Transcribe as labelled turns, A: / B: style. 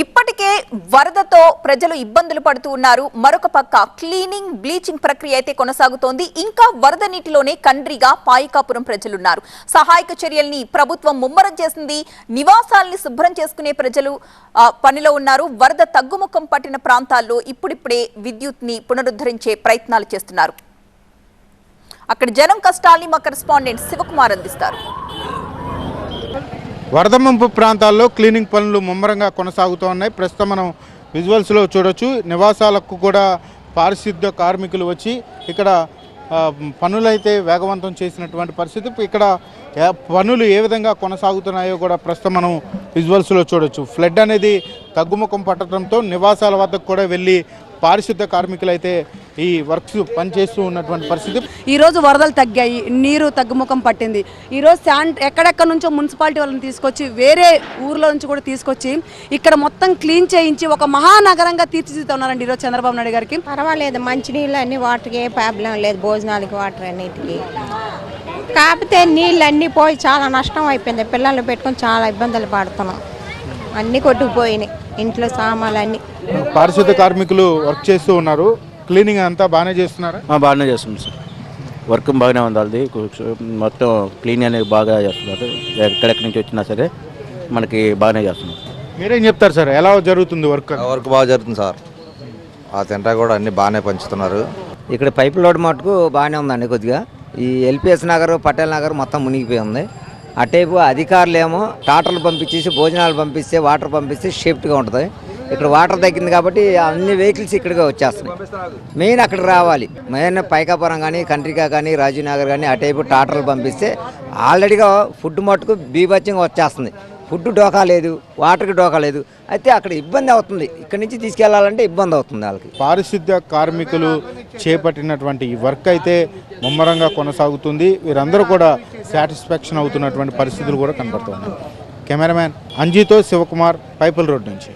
A: ఇప్పటికే వరదతో ప్రజలు ఇబ్బందులు పడుతూ ఉన్నారు. మరొక పక్క క్లీనింగ్ బ్లీచింగ్ ప్రక్రియ అయితే కొనసాగుతోంది. ఇంకా వరద నీటిలోనే కండ్రిగా పాయికాపురం ప్రజలున్నారు. సహాయక చర్యల్ని ప్రభుత్వం ముమ్మరం చేసింది. నివాసాల్ని శుభ్రం చేసుకునే ప్రజలు పనిలో ఉన్నారు. వరద తగ్గుముఖం పట్టిన ప్రాంతాల్లో ఇప్పుడిప్పుడే విద్యుత్ని పునరుద్ధరించే ప్రయత్నాలు చేస్తున్నారు. అక్కడ జనం కష్టాల్ని మా కరెస్పాండెంట్ శివకుమార్ అందిస్తారు.
B: వరద ముంపు ప్రాంతాల్లో క్లీనింగ్ పనులు ముమ్మరంగా కొనసాగుతూ ఉన్నాయి ప్రస్తుతం మనం విజువల్స్లో చూడొచ్చు. నివాసాలకు కూడా పారిశుద్ధ్య కార్మికులు వచ్చి ఇక్కడ పనులైతే వేగవంతం చేసినటువంటి పరిస్థితి. ఇక్కడ పనులు ఏ విధంగా కొనసాగుతున్నాయో కూడా ప్రస్తుతం మనం విజువల్స్లో చూడొచ్చు. ఫ్లడ్ అనేది తగ్గుముఖం పట్టడంతో నివాసాల వద్దకు కూడా వెళ్ళి పారిశుద్ధ్య కార్మికులు అయితే ఈ వర్క్స్ పనిచేస్తూ ఉన్నటువంటి పరిస్థితి.
C: ఈ రోజు వరదలు తగ్గాయి నీరు తగ్గుముఖం పట్టింది. ఈ రోజు శాండ్ ఎక్కడెక్కడ నుంచో మున్సిపాలిటీ వాళ్ళని తీసుకొచ్చి వేరే ఊర్లో నుంచి కూడా తీసుకొచ్చి ఇక్కడ మొత్తం క్లీన్ చేయించి ఒక మహానగరంగా తీర్చిదిద్దుతున్నారండి ఈరోజు చంద్రబాబు నాయుడు గారికి.
D: పర్వాలేదు మంచినీళ్ళు అన్ని వాటర్కి ఏ ప్రాబ్లం లేదు భోజనాలకి వాటర్ అన్నిటికి. కాకపోతే నీళ్ళు అన్నీ పోయి చాలా నష్టం అయిపోయింది. పిల్లల్ని పెట్టుకొని చాలా ఇబ్బందులు పడుతున్నాం. అన్నీ కొట్టుకుపోయినాయి ఇంట్లో సామాన్లు అన్నీ
B: పారిశుద్ధ్య కార్మికులు వర్క్ చేస్తూ ఉన్నారు. క్లీనింగ్ అంతా బాగానే చేస్తున్నారా?
E: ఆ, బాగానే చేస్తుంది సార్. వర్క్ బాగానే ఉంది వాళ్ళది. కు- మొత్తం క్లీన్ అనేది బాగా చేస్తున్నారు. ఎక్కడెక్కడి నుంచి వచ్చినా సరే మనకి బాగానే చేస్తున్నారు
B: మీరేం చెప్తారు సార్? ఎలా జరుగుతుంది వర్క్?
F: వర్క్ బాగా జరుగుతుంది సార్. ఆ తింటా కూడా అన్ని బాగానే పంచుతున్నారు.
G: ఇక్కడ పైప్ లోడ్ మటుకు బాగానే ఉందండి కొద్దిగా. ఈ ఎల్పిఎస్ నగర్ పటేల్ నగర్ మొత్తం మునిగిపోయి ఉంది. అటేపు అధికారులు ఏమో టాటర్లు పంపించేసి భోజనాలు పంపిస్తే వాటర్ పంపిస్తే సేఫ్టీగా ఉంటుంది. ఇక్కడ వాటర్ తగ్గింది కాబట్టి అన్ని వెహికల్స్ ఇక్కడికి వచ్చేస్తున్నాయి. మెయిన్ అక్కడ రావాలి. మెయిన్ పైకాపురం కానీ కంట్రికా కానీ రాజీనగర్ కానీ అటైపు టాటర్లు పంపిస్తే ఆల్రెడీగా ఫుడ్ మట్టుకు బీభత్యంగా వచ్చేస్తుంది. ఫుడ్ డోకా లేదు వాటర్కి డోకా లేదు. అయితే అక్కడ ఇబ్బంది అవుతుంది. ఇక్కడ నుంచి తీసుకెళ్ళాలంటే ఇబ్బంది అవుతుంది వాళ్ళకి.
B: పారిశుద్ధ్య కార్మికులు చేపట్టినటువంటి ఈ వర్క్ అయితే ముమ్మరంగా కొనసాగుతుంది. వీరందరూ కూడా సాటిస్ఫాక్షన్ అవుతున్నటువంటి పరిస్థితులు కూడా కనబడుతున్నాయి కెమెరామ్యాన్ అంజీతో శివకుమార్ పైపుల్ రోడ్ నుంచి.